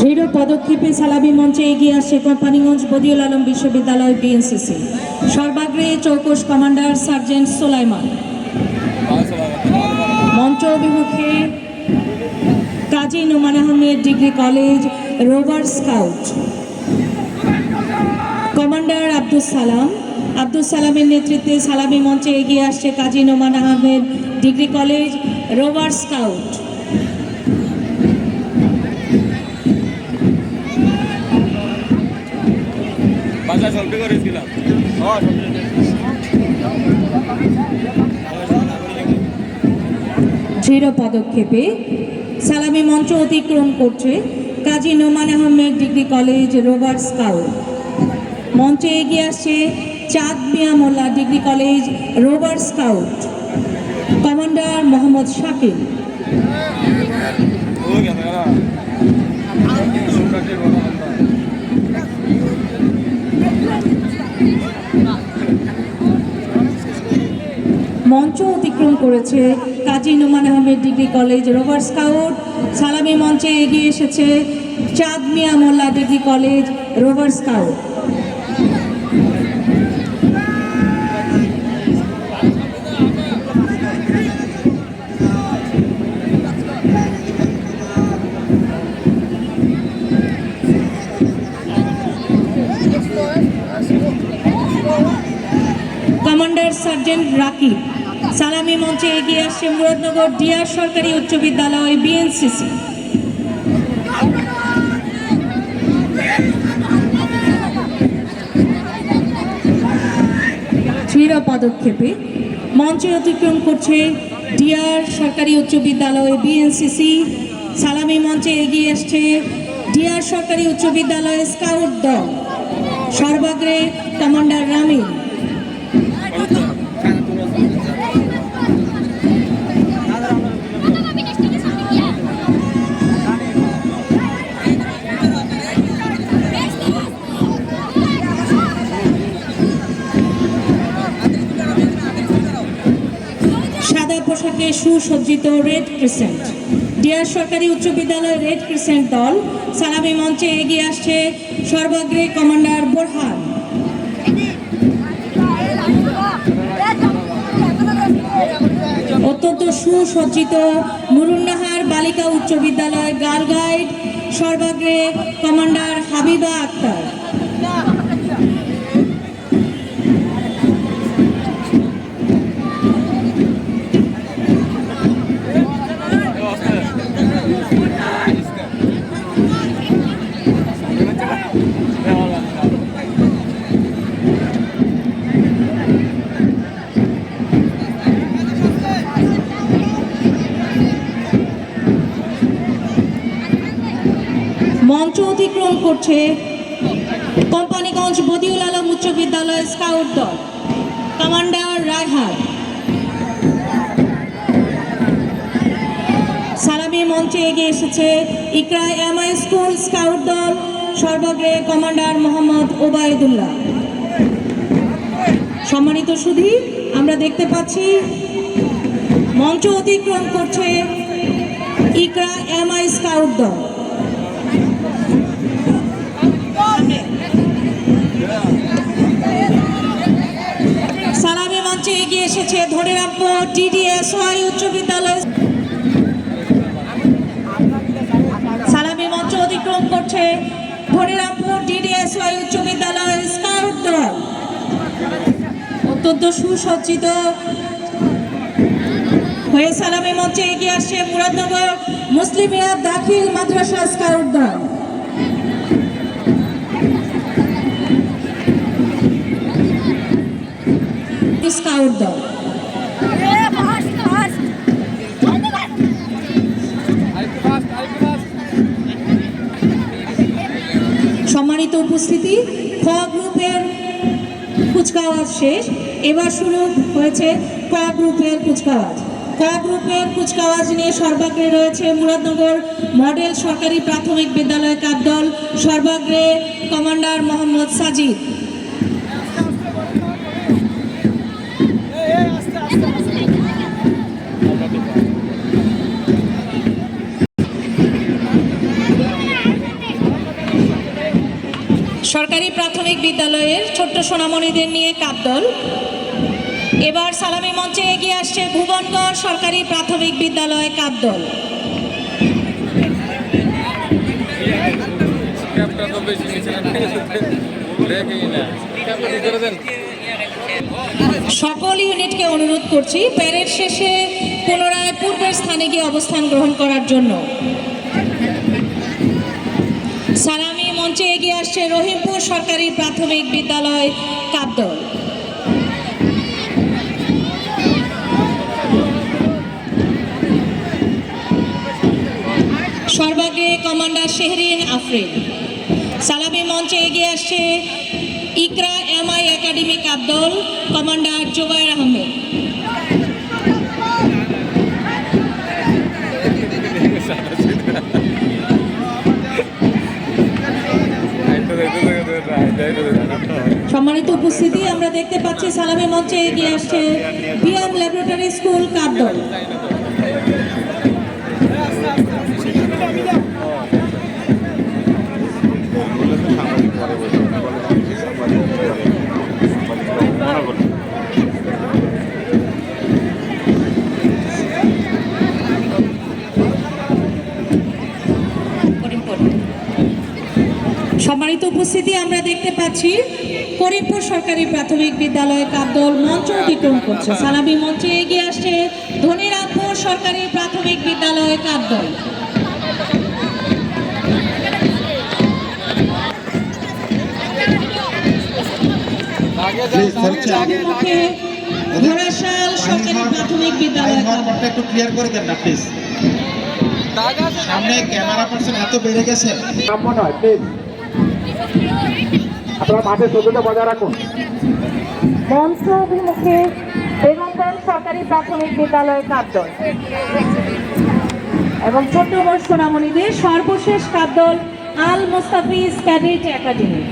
দৃঢ় পদক্ষেপে সালাবি মঞ্চে এগিয়ে আসছে কোম্পানিগঞ্জ বদিউল আলম বিশ্ববিদ্যালয় বিএনসিসি। সর্বাগ্রে চৌকস কমান্ডার সার্জেন্ট সোলাইমান। মঞ্চ অভিমুখে Kazi Noman Ahmed degree college rover scout. Commander Abdul Salam. Abdul সালামের নেতৃত্বে সালামি মঞ্চে এগিয়ে আসছে Kazi Noman Ahmed degree college rover scout. করেছিলাম দৃঢ় পদক্ষেপে সালামি মঞ্চ অতিক্রম করছে Kazi Noman Ahmed degree college rover scout মঞ্চে এগিয়ে আসছে Chand Mia Molla degree college rover scout commander Mohammad Shakil. ও গেল মঞ্চ অতিক্রম করেছে। Kazi Noman Ahmed degree college, rover scout, সালামি মঞ্চে এগিয়ে এসেছে। Chand Mia Molla degree college, rover scout. Commander sergeant Rakib. সালামি মঞ্চে এগিয়ে আসছে মুরাদনগর ডিআর সরকারি উচ্চ বিদ্যালয় বিএনসিসি। পদক্ষেপে মঞ্চে অতিক্রম করছে ডিআর সরকারি উচ্চ বিদ্যালয় বিএনসিসি। সালামি মঞ্চে এগিয়ে আসছে ডিআর সরকারি উচ্চ বিদ্যালয় স্কাউট দল। সর্বাগ্রে কমান্ডার রামিন পোশাকে সুসজ্জিত রেড ক্রিসেন্ট। ডিয়ার সরকারি উচ্চ বিদ্যালয় রেড ক্রিসেন্ট দল, সালামি মঞ্চে এগিয়ে আসছে সর্বাগ্রে কমান্ডার বোরহান। অত্যন্ত সুসজ্জিত নুরুন্নাহার বালিকা উচ্চ বিদ্যালয় গার্ল গাইড সর্বাগ্রে কমান্ডার হাবিবা আক্তার। করছে কোম্পানিগঞ্জ বদিউল আলম উচ্চ বিদ্যালয় স্কাউট দল। কমান্ডার রায়হান। সালামি মঞ্চে এগিয়ে এসেছে ইকরা এমআই স্কুল স্কাউট দল, সর্বগ্রে কমান্ডার মোহাম্মদ ওবায়দুল্লাহ। সম্মানিত সুধী, আমরা দেখতে পাচ্ছি মঞ্চ অতিক্রম করছে ইকরা এমআই স্কাউট দল। এগিয়ে এসেছে ধনিরামপুর ডিডিএসওয়াই উচ্চ বিদ্যালয়। সালামি মঞ্চ অতিক্রম করছে। ধরে ধনিরামপুর ডিডিএসওয়াই উচ্চ বিদ্যালয় স্কাউট দল অত্যন্ত সুসজ্জিত। হয়ে সালামি মঞ্চে এগিয়ে আসছে মুরাদনগর মুসলিমিয়া দাখিল মাদ্রাসা স্কাউট দল স্কাউট দল সম্মানিত উপস্থিতি। খ গ্রুপের কুচকাওয়াজ শেষ। এবার শুরু হয়েছে ক গ্রুপের কুচকাওয়াজ। ক গ্রুপের কুচকাওয়াজ নিয়ে সর্বাগ্রে রয়েছে মুরাদনগর মডেল সরকারি প্রাথমিক বিদ্যালয় কাপদল। সর্বাগ্রে কমান্ডার মোহাম্মদ সাজিদ। সরকারি প্রাথমিক বিদ্যালয়ের ছোট্ট সোনামণিদের নিয়ে কাপদল। এবার সালামি মঞ্চে এগিয়ে আসছে ভুবনগড় সরকারি প্রাথমিক বিদ্যালয় কাপদল। সকল ইউনিটকে অনুরোধ করছি, প্যারেড শেষে পুনরায় পূর্বের স্থানে গিয়ে অবস্থান গ্রহণ করার জন্য। মঞ্চে এগিয়ে আসছে রহিমপুর সরকারি প্রাথমিক বিদ্যালয় কাপদল। সর্বাগ্রে কমান্ডার শেহরিন আফরিন। সালামি মঞ্চে এগিয়ে আসছে ইকরা এমআই একাডেমি কাপদল, কমান্ডার জুবাইর আহমেদ। দেখতে পাচ্ছি সালামি মঞ্চে এগিয়ে আসছে বিএম ল্যাবরেটরি স্কুল কাপদল। সম্মানিত উপস্থিতি আমরা দেখতে পাচ্ছি। করিমপুর সরকারি প্রাথমিক বিদ্যালয়ে কাপদল মঞ্চ অতিক্রম করছে। সালামি মঞ্চে এগিয়ে আসছে ধনিরামপুর সরকারি প্রাথমিক বিদ্যালয়ে কাপদল। প্লিজ স্যার ঘোড়াশাল সরকারি প্রাথমিক বিদ্যালয় কাপদল একটু ক্লিয়ার করে দেন না প্লিজ সামনে ক্যামেরা পার্সন এত বেড়ে গেছে। প্লিজ আপনারা মাঠে সৌন্দর্য বজায় রাখুন। মঞ্চ অভিমুখে বেগমগঞ্জ সরকারি প্রাথমিক বিদ্যালয়ের কাপদল। এবং ছোট্ট বড় সোনামণিদের সর্বশেষ কাপদল আল মোস্তাফিজ ক্যাডেট একাডেমি।